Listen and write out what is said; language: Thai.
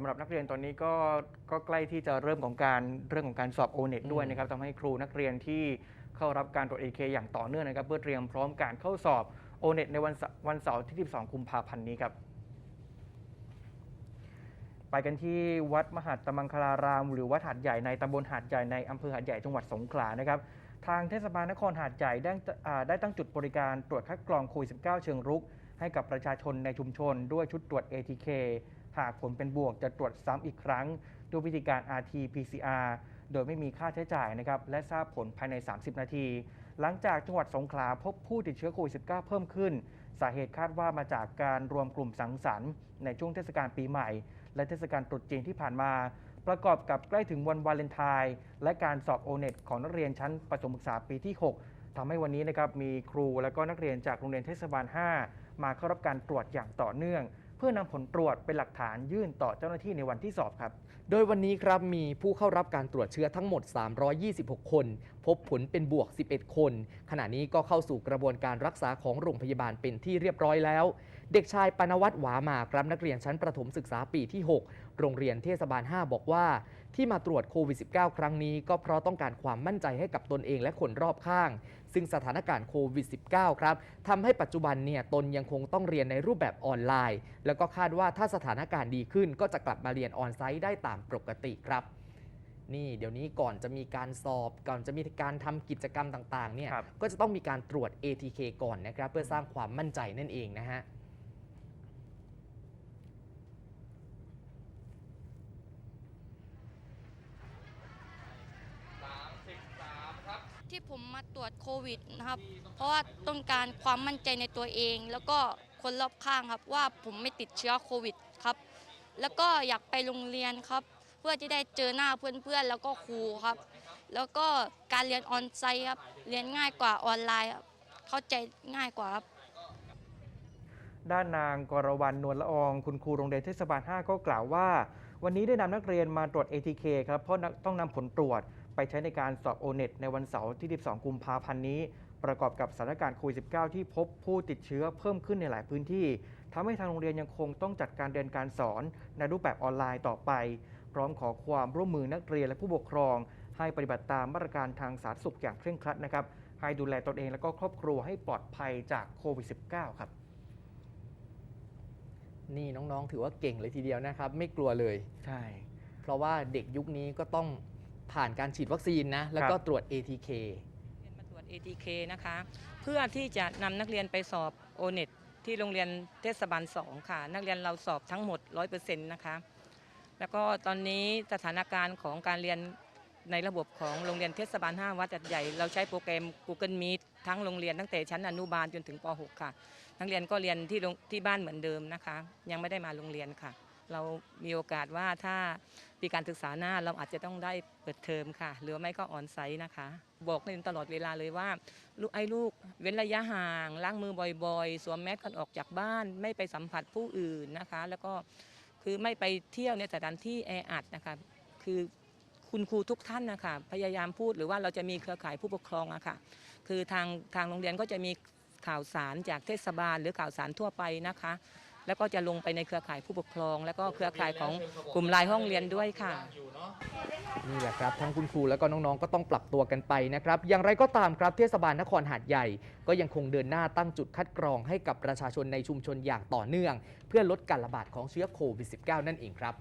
สำหรับนักเรียนตอนนี้ก็ก็ใกล้ที่จะเริ่มของการเรื่องของการสอบ o n e t ด้วยนะครับทำให้ครูนักเรียนที่เข้ารับการตรวจ AK อย่างต่อเนื่องนะครับ เพื่อเตรียมพร้อมการเข้าสอบ o n e t ในวันเสาร์วันเสาร์ที่ 12 กุมภาพันธ์นี้ครับ ไปกันที่วัดมหาตมังคลาราม หรือวัดหาดใหญ่ในตำบลหาดใหญ่ในอำเภอหาดใหญ่จังหวัดสงขลานะครับทางเทศบาลนครหาดใหญ่ได้อ่าได้ตั้งจุดบริการตรวจคัดกรองโควิด -19 เชิงรุก ให้กับประชาชนในชุมชน ด้วยชุดตรวจ ATK หากผลเป็นบวกจะตรวจซ้ำอีกครั้ง ด้วยวิธีการ RT-PCR โดยไม่มีค่าใช้จ่ายนะครับและทราบผลภายใน 30 นาที หลังจากจังหวัดสงขลาพบผู้ติดเชื้อโควิด -19 เพิ่มขึ้น สาเหตุคาดว่ามาจากการรวมกลุ่มสังสรรค์ในช่วงเทศกาลปีใหม่ และเทศกาลตรุษจีนที่ผ่านมา ประกอบกับใกล้ถึงวันวาเลนไทน์และการสอบโอเน็ตของนักเรียนชั้นประถมศึกษาปีที่ 6ทำให้วันนี้นะครับมีครูและก็นักเรียนจากโรงเรียนเทศบาล 5 มาเข้ารับการตรวจอย่างต่อเนื่อง เพื่อนำผลตรวจเป็นหลักฐานยื่นต่อเจ้าหน้าที่ในวันที่สอบครับ โดยวันนี้ครับมีผู้เข้ารับการตรวจเชื้อทั้งหมด 326 คน พบผลเป็นบวก 11 คน ขณะนี้ก็เข้าสู่กระบวนการรักษาของโรงพยาบาลเป็นที่เรียบร้อยแล้ว เด็กชายปนวัตรหวามาครับนักเรียนชั้นประถมศึกษาปีที่ 6 โรงเรียนเทศบาล 5 บอกว่า ที่มาตรวจโควิด -19 ครั้งนี้ก็เพราะต้องการความมั่นใจให้กับตนเองและคนรอบข้าง ซึ่งสถานการณ์โควิด -19 ครับทำให้ปัจจุบันเนี่ยตนยังคงต้องเรียนในรูปแบบออนไลน์ แล้วก็คาดว่าถ้าสถานการณ์ดีขึ้น ก็จะกลับมาเรียนออนไซต์ได้ตามปกติครับนี่เดี๋ยวนี้ก่อนจะมีการสอบก่อนจะมีการทำกิจกรรมต่างๆเนี่ยครับก็จะต้องมีการตรวจ ATK ก่อนนะครับ เพื่อสร้างความมั่นใจนั่นเองนะฮะ ที่ผมมาตรวจโควิดนะครับ เพราะว่าต้องการความมั่นใจในตัวเอง แล้วก็คนรอบข้างครับว่าผมไม่ติดเชื้อโควิดครับ แล้วก็อยากไปโรงเรียนครับ เพื่อที่ได้เจอหน้าเพื่อนๆแล้วก็ครูครับ แล้วก็การเรียนออนไซต์ครับเรียนง่ายกว่าออนไลน์ครับเข้าใจง่ายกว่าครับด้านนางกรวรรณนวลละออง คุณครูโรงเรียนเทศบาล 5 ก็กล่าวว่า วันนี้ได้นำนักเรียนมาตรวจ ATK ครับเพราะต้องนำผลตรวจ ไปใช้ในการสอบ o n e t ในวันเสาร์ที่ 12 กุมภาพันธ์นี้ ประกอบกับสถานการณ์โควิด -19 ที่พบผู้ติดเชื้อเพิ่มขึ้นในหลายพื้นที่ทำให้ทางโรงเรียนยังคงต้องจัดการเรียนการสอนในรูปแบบออนไลน์ต่อไป พร้อมขอความร่วมมือนักเรียนและผู้ปกครอง ให้ปฏิบัติตามมาตรการทางสาธารณสุขอย่างเคร่งครัดนะครับให้ดูแลตนเองและก็ครอบครัวให้ปลอดภัยจากโควิด -19 ครับนี่น้องๆ ถือว่าเก่งเลยทีเดียวนะครับ ไม่กลัวเลย ใช่ เพราะว่าเด็กยุคนี้ก็ต้อง ผ่านการฉีดวัคซีนนะ แล้วก็ครับตรวจ ATK เรียนมาตรวจ ATK นะคะ เพื่อที่จะนำนักเรียนไปสอบ o n e t ที่โรงเรียนเทศบาล2ค่ะ นักเรียนเราสอบทั้งหมด 100%นะคะ แล้วก็ตอนนี้สถานการณ์ของการเรียนในระบบของโรงเรียนเทศบาล 5 วัดจัดใหญ่ เราใช้โปรแกรม Google Meet ทั้งโรงเรียนตั้งแต่ชั้นอนุบาลจนถึงป .6 ค่ะ นักเรียนก็เรียนที่โรงที่บ้านเหมือนเดิมนะคะ ยังไม่ได้มาโรงเรียนค่ะ เรามีโอกาสว่าถ้าปีการศึกษาหน้าเราอาจจะต้องได้เปิดเทอมค่ะ หรือไม่ก็ออนไซต์นะคะ บอกในตลอดเวลาเลยว่า ลูกไอ้ลูก เว้นระยะห่างล้างมือบ่อยๆ สวมแมสก่อนออกจากบ้าน ไม่ไปสัมผัสผู้อื่นนะคะ แล้วก็คือไม่ไปเที่ยวในสถานที่แออัดนะคะคือคุณครูทุกท่านนะคะพยายามพูดหรือว่าเราจะมีเครือข่ายผู้ปกครองอะค่ะคือทางทางโรงเรียนก็จะมีข่าวสารจากเทศบาล หรือข่าวสารทั่วไปนะคะ แล้วก็จะลงไปในเครือข่ายผู้ปกครอง แล้วก็เครือข่ายของกลุ่มไลน์ห้องเรียนด้วยค่ะ นี่แหละครับทั้งคุณครูแล้วก็น้องๆ ก็ต้องปรับตัวกันไปนะครับ อย่างไรก็ตามครับเทศบาลนครหาดใหญ่ ก็ยังคงเดินหน้าตั้งจุดคัดกรองให้กับประชาชนในชุมชนอย่างต่อเนื่อง เพื่อลดการระบาดของเชื้อโควิด -19 นั่นเองครับ